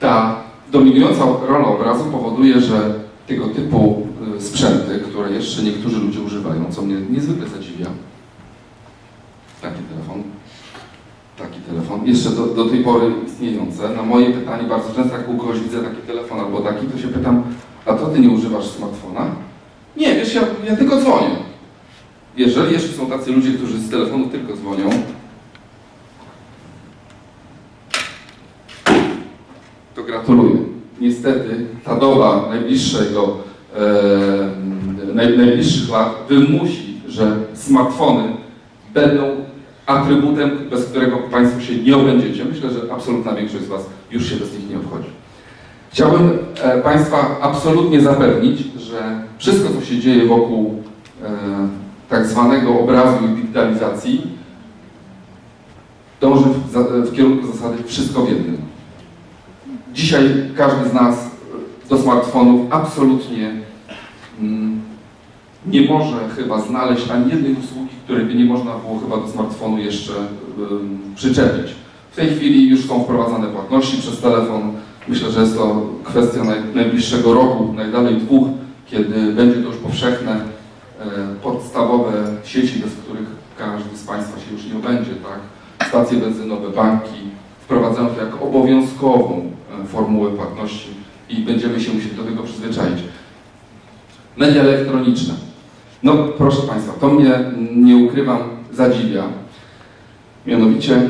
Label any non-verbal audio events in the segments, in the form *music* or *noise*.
Ta dominująca rola obrazu powoduje, że tego typu y, sprzęty, które jeszcze niektórzy ludzie używają, co mnie niezwykle zadziwia, taki telefon, taki telefon, jeszcze do, do tej pory istniejące, na moje pytanie bardzo często, jak u kogoś widzę taki telefon albo taki, to się pytam, a to ty nie używasz smartfona? Nie, wiesz, ja, ja tylko dzwonię. Jeżeli jeszcze są tacy ludzie, którzy z telefonu tylko dzwonią, to gratuluję. Niestety ta doba najbliższego, e, naj, najbliższych lat wymusi, że smartfony będą atrybutem, bez którego Państwo się nie obędziecie. Myślę, że absolutna większość z Was już się bez nich nie obchodzi. Chciałbym e, Państwa absolutnie zapewnić, że wszystko, co się dzieje wokół e, tak zwanego obrazu i digitalizacji, dąży w, w kierunku zasady wszystko w jednym. Dzisiaj każdy z nas do smartfonów absolutnie mm, nie może chyba znaleźć ani jednej usługi, której by nie można było chyba do smartfonu jeszcze przyczepić. W tej chwili już są wprowadzane płatności przez telefon. Myślę, że jest to kwestia naj, najbliższego roku, najdalej dwóch, kiedy będzie to już powszechne, e, podstawowe sieci, bez których każdy z Państwa się już nie będzie, tak? Stacje benzynowe, banki wprowadzają to jako obowiązkową formułę płatności i będziemy się musieli do tego przyzwyczaić. Media elektroniczne. No proszę Państwa, to mnie, nie ukrywam, zadziwia. Mianowicie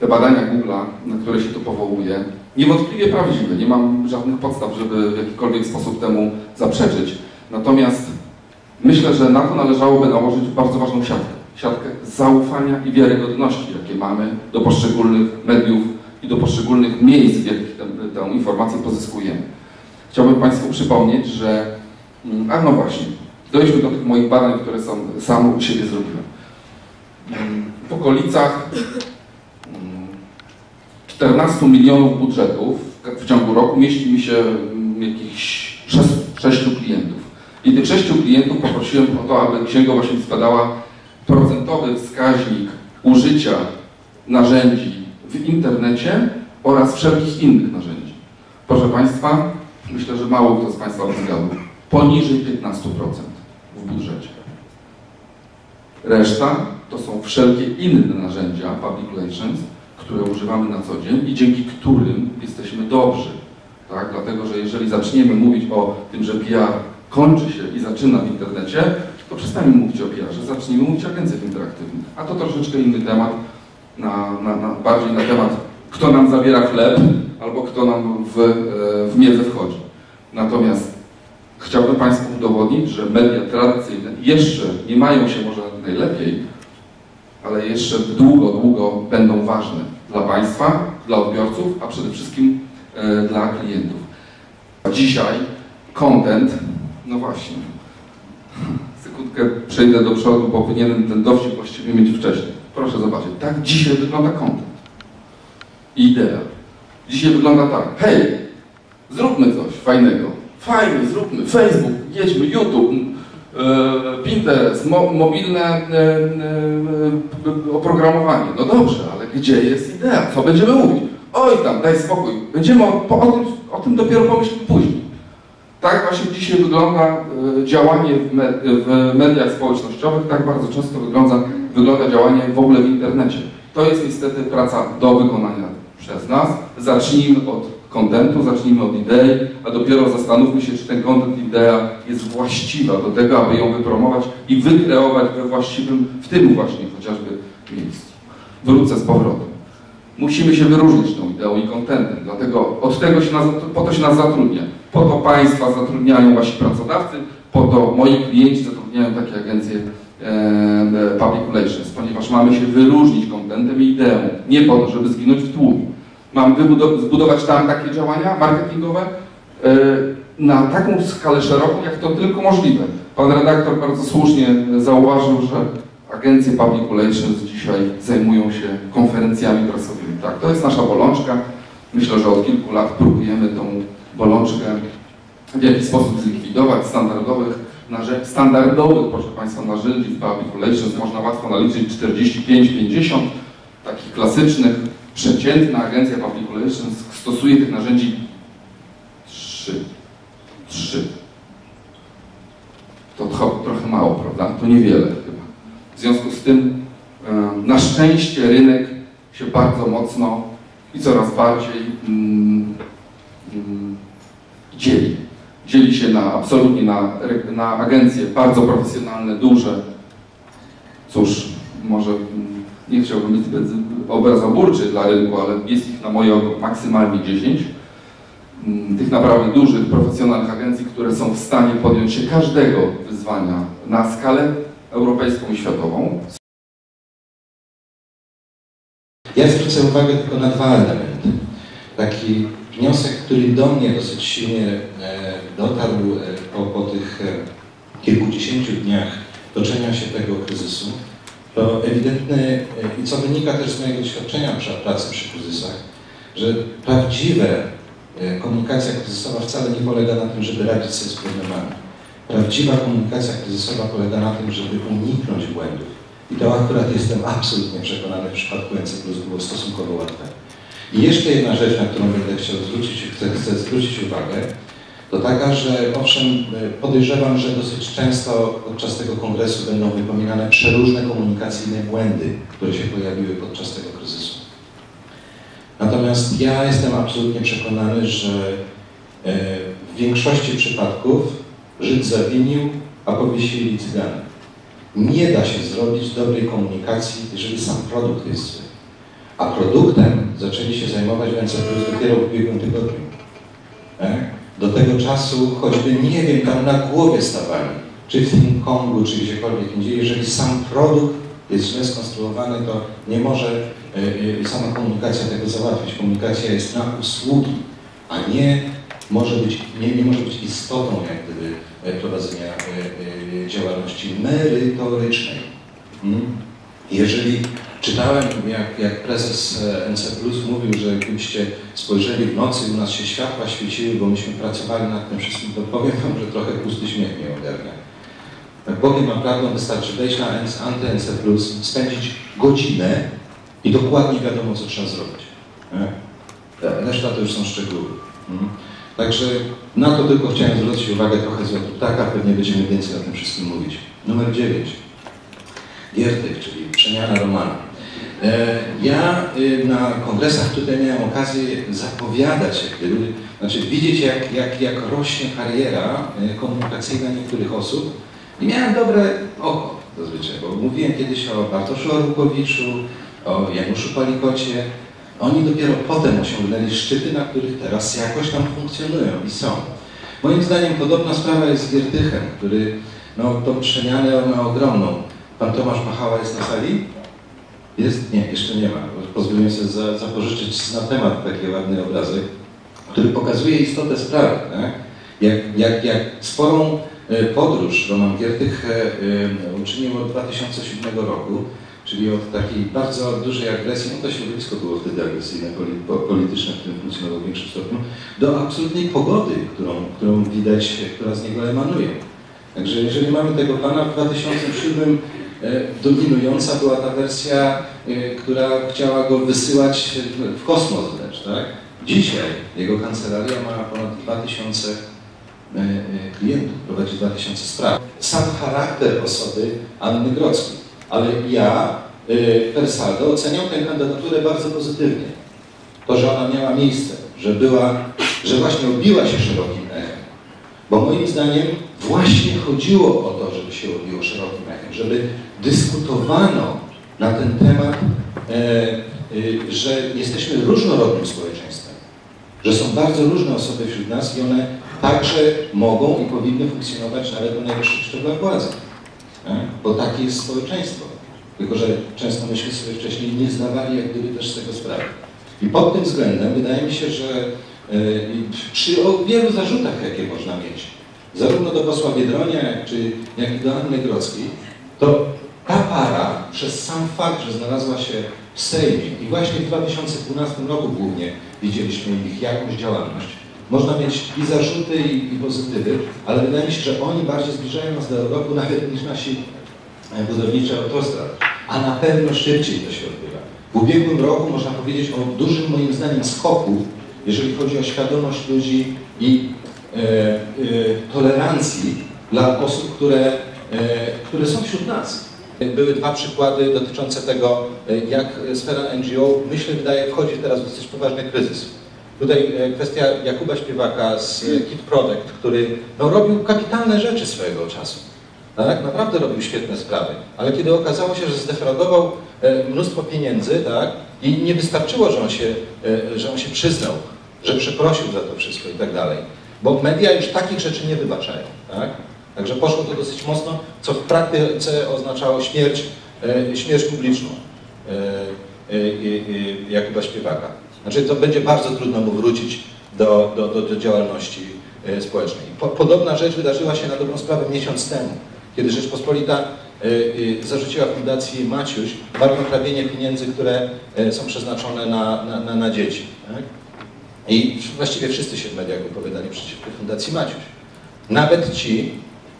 te badania Google'a, na które się tu powołuje, niewątpliwie prawdziwe. Nie mam żadnych podstaw, żeby w jakikolwiek sposób temu zaprzeczyć. Natomiast myślę, że na to należałoby nałożyć bardzo ważną siatkę. Siatkę zaufania i wiarygodności, jakie mamy do poszczególnych mediów i do poszczególnych miejsc, w jakich tę, tę informację pozyskujemy. Chciałbym Państwu przypomnieć, że, mm, a no właśnie, dojdźmy do tych moich badań, które są, sam u siebie zrobiłem. Mm, w okolicach 14 milionów budżetów w ciągu roku mieści mi się jakichś 6, 6 klientów. I tych 6 klientów poprosiłem o to, aby księgowość mi składała procentowy wskaźnik użycia narzędzi w internecie oraz wszelkich innych narzędzi. Proszę Państwa, myślę, że mało kto z Państwa zgadł. Poniżej 15% w budżecie. Reszta to są wszelkie inne narzędzia, public relations, które używamy na co dzień i dzięki którym jesteśmy dobrzy. Tak? Dlatego, że jeżeli zaczniemy mówić o tym, że PR kończy się i zaczyna w internecie, to przestańmy mówić o PR-ze, zacznijmy mówić o agencjach interaktywnych. A to troszeczkę inny temat, na, na, na, bardziej na temat, kto nam zabiera chleb, albo kto nam w, e, w miedzę wchodzi. Natomiast chciałbym Państwu udowodnić, że media tradycyjne jeszcze nie mają się może najlepiej, ale jeszcze długo, długo będą ważne dla Państwa, dla odbiorców, a przede wszystkim e, dla klientów. Dzisiaj content, no właśnie, *laughs* sekundkę przejdę do przodu, bo powinienem ten dowcip właściwie mieć wcześniej. Proszę zobaczyć, tak dzisiaj wygląda content. I idea. Dzisiaj wygląda tak, hej, zróbmy coś fajnego. Fajnie, zróbmy Facebook, jedźmy, YouTube, e, Pinterest, mo, mobilne e, e, oprogramowanie. No dobrze, ale gdzie jest idea? Co będziemy mówić? Oj tam, daj spokój. Będziemy o, o, tym, o tym dopiero pomyśleć później. Tak właśnie dzisiaj wygląda działanie w mediach społecznościowych, tak bardzo często wygląda, wygląda działanie w ogóle w internecie. To jest niestety praca do wykonania przez nas. Zacznijmy od kontentu, zacznijmy od idei, a dopiero zastanówmy się, czy ten kontent, idea jest właściwa do tego, aby ją wypromować i wykreować we właściwym, w tym właśnie chociażby miejscu. Wrócę z powrotem. Musimy się wyróżnić tą ideą i kontentem, dlatego od tego się nas, po to się nas zatrudnia. Po to Państwa zatrudniają Wasi pracodawcy, po to moi klienci zatrudniają takie agencje public relations, ponieważ mamy się wyróżnić kontentem i ideą, nie po to, żeby zginąć w tłumie. Mam zbudować tam takie działania marketingowe e, na taką skalę szeroką, jak to tylko możliwe. Pan redaktor bardzo słusznie zauważył, że agencje public relations dzisiaj zajmują się konferencjami prasowymi. Tak, to jest nasza bolączka. Myślę, że od kilku lat próbujemy tą bolączkę w jakiś sposób zlikwidować. Standardowych, standardowych proszę Państwa, narzędzi w public można łatwo naliczyć 45-50, takich klasycznych przeciętna agencja public relations Stosuję tych narzędzi trzy. Trzy. To tro, trochę mało, prawda? To niewiele chyba. W związku z tym na szczęście rynek się bardzo mocno i coraz bardziej mm, mm, dzieli. Dzieli się na absolutnie na, na agencje bardzo profesjonalne, duże. Cóż, może mm, nie chciałbym być obrazoburczy dla rynku, ale jest ich na moje oko maksymalnie 10. Mm, Tych naprawdę dużych, profesjonalnych agencji, które są w stanie podjąć się każdego wyzwania na skalę europejską i światową. Ja zwrócę uwagę tylko na dwa elementy. Taki wniosek, który do mnie dosyć silnie e, dotarł e, po, po tych e, kilkudziesięciu dniach toczenia się tego kryzysu, to ewidentny, i co wynika też z mojego doświadczenia pracy przy kryzysach, że prawdziwe e, komunikacja kryzysowa wcale nie polega na tym, żeby radzić sobie z problemami. Prawdziwa komunikacja kryzysowa polega na tym, żeby uniknąć błędów. I to akurat jestem absolutnie przekonany w przypadku NC Plus było stosunkowo łatwe. I jeszcze jedna rzecz, na którą będę chciał zwrócić, chcę, chcę zwrócić uwagę, to taka, że owszem, podejrzewam, że dosyć często podczas tego kongresu będą wypominane przeróżne komunikacyjne błędy, które się pojawiły podczas tego kryzysu. Natomiast ja jestem absolutnie przekonany, że e, w większości przypadków Żyd zawinił, a powiesili Cygany. Nie da się zrobić dobrej komunikacji, jeżeli sam produkt jest zły. A produktem zaczęli się zajmować ręce plus dopiero w ubiegłym tygodniu. Tak? Do tego czasu choćby, nie wiem, tam na głowie stawali, czy w Hong Kongu, czy gdziekolwiek indziej, jeżeli sam produkt jest źle skonstruowany, to nie może y, sama komunikacja tego załatwić. Komunikacja jest na usługi, a nie może być, nie, nie może być istotą jak gdyby prowadzenia y, y, działalności merytorycznej. Hmm? Jeżeli czytałem, jak, jak prezes NC Plus mówił, że gdybyście spojrzeli w nocy, u nas się światła świeciły, bo myśmy pracowali nad tym wszystkim, to powiem wam, że trochę pusty śmiech mnie ogarnia. Jak Bogiem naprawdę wystarczy wejść na anty-NC Plus, spędzić godzinę i dokładnie wiadomo, co trzeba zrobić. Nie? Reszta to już są szczegóły. Hmm? Także na to tylko chciałem zwrócić uwagę trochę z lotu ptaka, pewnie będziemy więcej o tym wszystkim mówić. Numer 9. Giertych, czyli przemiana Romana. E, ja y, na kongresach tutaj miałem okazję zapowiadać, jak gdyby, znaczy widzieć jak, jak, jak rośnie kariera y, komunikacyjna niektórych osób i miałem dobre oko zazwyczaj, bo mówiłem kiedyś o Bartoszu Arłukowiczu, o Januszu Palikocie, oni dopiero potem osiągnęli szczyty, na których teraz jakoś tam funkcjonują i są. Moim zdaniem podobna sprawa jest z Giertychem, który no, tą przemianę ma ogromną. Pan Tomasz Machała jest na sali? Jest? Nie, jeszcze nie ma. Pozwoliłem sobie za, zapożyczyć na temat taki ładny obrazek, który pokazuje istotę sprawy. Tak? Jak, jak, jak sporą e, podróż Roman Giertych e, e, uczynił od 2007 roku, czyli od takiej bardzo dużej agresji, no to środowisko było wtedy agresyjne, polityczne, w którym funkcjonował w większym stopniu, do absolutnej pogody, którą, którą widać, która z niego emanuje. Także jeżeli mamy tego pana, w 2007 e, dominująca była ta wersja, e, która chciała go wysyłać w kosmos wręcz, tak? Dzisiaj jego kancelaria ma ponad 2000 e, klientów, prowadzi 2000 spraw. Sam charakter osoby Anny Grodzkiej ale ja y, per saldo oceniam tę kandydaturę bardzo pozytywnie. To, że ona miała miejsce, że była, że właśnie obiła się szerokim. Bo moim zdaniem właśnie chodziło o to, żeby się obiło szerokim echem, żeby dyskutowano na ten temat, e, e, że jesteśmy różnorodnym społeczeństwem, że są bardzo różne osoby wśród nas i one także mogą i powinny funkcjonować nawet na najwyższych szczeblach władzy bo takie jest społeczeństwo. Tylko, że często myśmy sobie wcześniej nie zdawali jak gdyby też z tego sprawy. I pod tym względem wydaje mi się, że e, przy wielu zarzutach, jakie można mieć, zarówno do posła Biedronia, jak, czy, jak i do Anny Grodzkiej, to ta para przez sam fakt, że znalazła się w Sejmie i właśnie w 2012 roku głównie widzieliśmy ich jakąś działalność, można mieć i zarzuty, i, i pozytywy, ale wydaje mi się, że oni bardziej zbliżają nas do Europy nawet niż nasi e, budowniczy autostrad. A na pewno szybciej to się odbywa. W ubiegłym roku można powiedzieć o dużym moim zdaniem skoku jeżeli chodzi o świadomość ludzi i e, e, tolerancji dla osób, które, e, które są wśród nas. Były dwa przykłady dotyczące tego, e, jak sfera NGO, myślę, wydaje, wchodzi teraz w dosyć poważny kryzys. Tutaj e, kwestia Jakuba Śpiewaka z Kid Product, który no, robił kapitalne rzeczy swojego czasu. Tak? Naprawdę robił świetne sprawy, ale kiedy okazało się, że zdefraudował e, mnóstwo pieniędzy tak? i nie wystarczyło, że on, się, że on się przyznał, że przeprosił za to wszystko i tak dalej, bo media już takich rzeczy nie wybaczają. Tak? Także poszło to dosyć mocno, co w praktyce oznaczało śmierć, e, śmierć publiczną e, e, e, Jakuba Śpiewaka. Znaczy to będzie bardzo trudno mu wrócić do, do, do, do działalności e, społecznej. Po, podobna rzecz wydarzyła się na dobrą sprawę miesiąc temu, kiedy Rzeczpospolita e, e, zarzuciła Fundacji Maciuś marnotrawienie pieniędzy, które e, są przeznaczone na, na, na, na dzieci. Tak? I właściwie wszyscy się w mediach wypowiadali przeciwko Fundacji Maciuś. Nawet ci,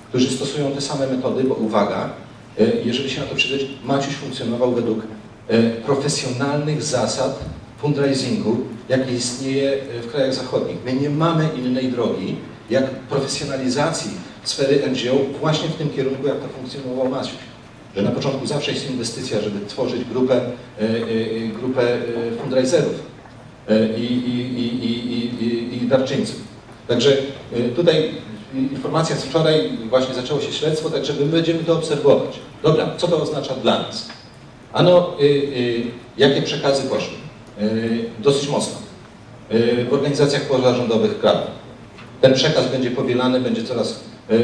którzy stosują te same metody, bo uwaga, e, jeżeli się na to przyjrzeć, Maciuś funkcjonował według e, profesjonalnych zasad fundraisingu, jakie istnieje e, w krajach zachodnich. My nie mamy innej drogi, jak profesjonalizacji sfery NGO właśnie w tym kierunku, jak to funkcjonował Maciuś. Że na początku zawsze jest inwestycja, żeby tworzyć grupę, grupę fundraiserów i, i, i, i, i, i darczyńców. Także e, tutaj informacja z wczoraj, właśnie zaczęło się śledztwo, także my będziemy to obserwować. Dobra, co to oznacza dla nas? Ano, y, y, jakie przekazy poszły? Y, dosyć mocno. W organizacjach pozarządowych kraju. Ten przekaz będzie powielany, będzie coraz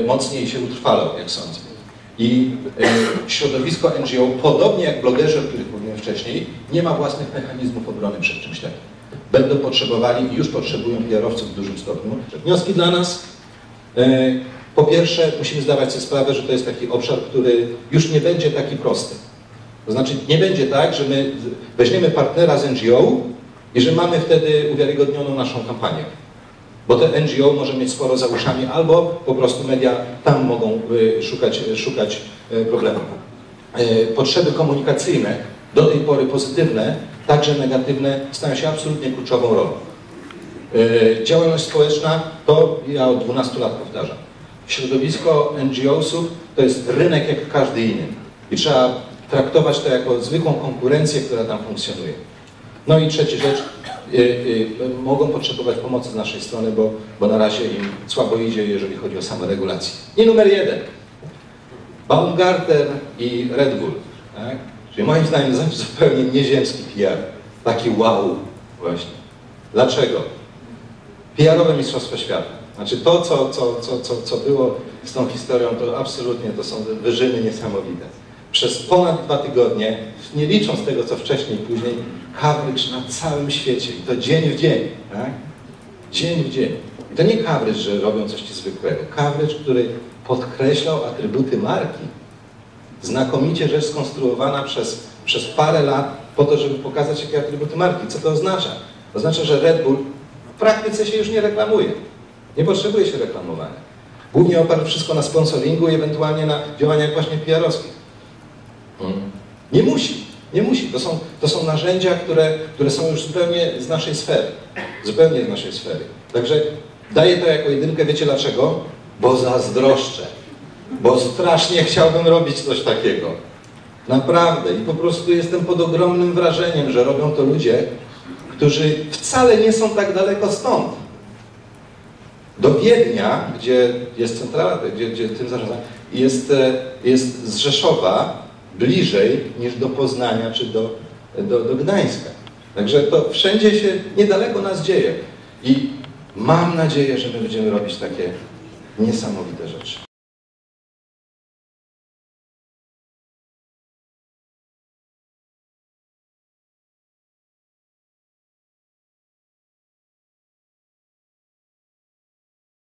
mocniej się utrwalał, jak sądzę. I środowisko NGO, podobnie jak blogerzy, o których mówiłem wcześniej, nie ma własnych mechanizmów obrony przed czymś takim. Będą potrzebowali i już potrzebują PR-owców w dużym stopniu. Wnioski dla nas E, Po pierwsze, musimy zdawać sobie sprawę, że to jest taki obszar, który już nie będzie taki prosty. To znaczy, nie będzie tak, że my weźmiemy partnera z NGO i że mamy wtedy uwiarygodnioną naszą kampanię. Bo te NGO może mieć sporo za uszami, albo po prostu media tam mogą y, szukać, szukać y, problemów. E, Potrzeby komunikacyjne, do tej pory pozytywne, także negatywne, stają się absolutnie kluczową rolą. E, Działalność społeczna to ja od 12 lat powtarzam. Środowisko NGO-sów to jest rynek jak każdy inny. I trzeba traktować to jako zwykłą konkurencję, która tam funkcjonuje. No i trzecia rzecz, y, y, mogą potrzebować pomocy z naszej strony, bo, bo na razie im słabo idzie, jeżeli chodzi o samoregulację. I numer jeden. Baumgartner i Red Bull. Tak? Czyli moim zdaniem zu- *laughs* zupełnie nieziemski PR. Taki wow właśnie. Dlaczego? PR-owe Mistrzostwo Świata. Znaczy to, co, co, co, co, co było z tą historią, to absolutnie to są wyżyny niesamowite. Przez ponad dwa tygodnie, nie licząc tego, co wcześniej i później, coverage na całym świecie. I to dzień w dzień. Tak? Dzień w dzień. I to nie coverage, że robią coś zwykłego. Coverage, który podkreślał atrybuty marki. Znakomicie rzecz skonstruowana przez, przez parę lat po to, żeby pokazać, jakie atrybuty marki. Co to oznacza? Oznacza, że Red Bull w praktyce się już nie reklamuje. Nie potrzebuje się reklamowania. Głównie oparł wszystko na sponsoringu i ewentualnie na działaniach właśnie PR-owskich. Hmm. Nie musi, nie musi. To są, to są narzędzia, które, które są już zupełnie z naszej sfery. Zupełnie z naszej sfery. Także daję to jako jedynkę. Wiecie dlaczego? Bo zazdroszczę. Bo strasznie chciałbym robić coś takiego. Naprawdę. I po prostu jestem pod ogromnym wrażeniem, że robią to ludzie, którzy wcale nie są tak daleko stąd. Do Wiednia, gdzie jest centrala, gdzie, gdzie tym zarządza, jest, e, jest z Rzeszowa bliżej niż do Poznania czy do, do, do Gdańska. Także to wszędzie się niedaleko nas dzieje. I mam nadzieję, że my będziemy robić takie niesamowite rzeczy.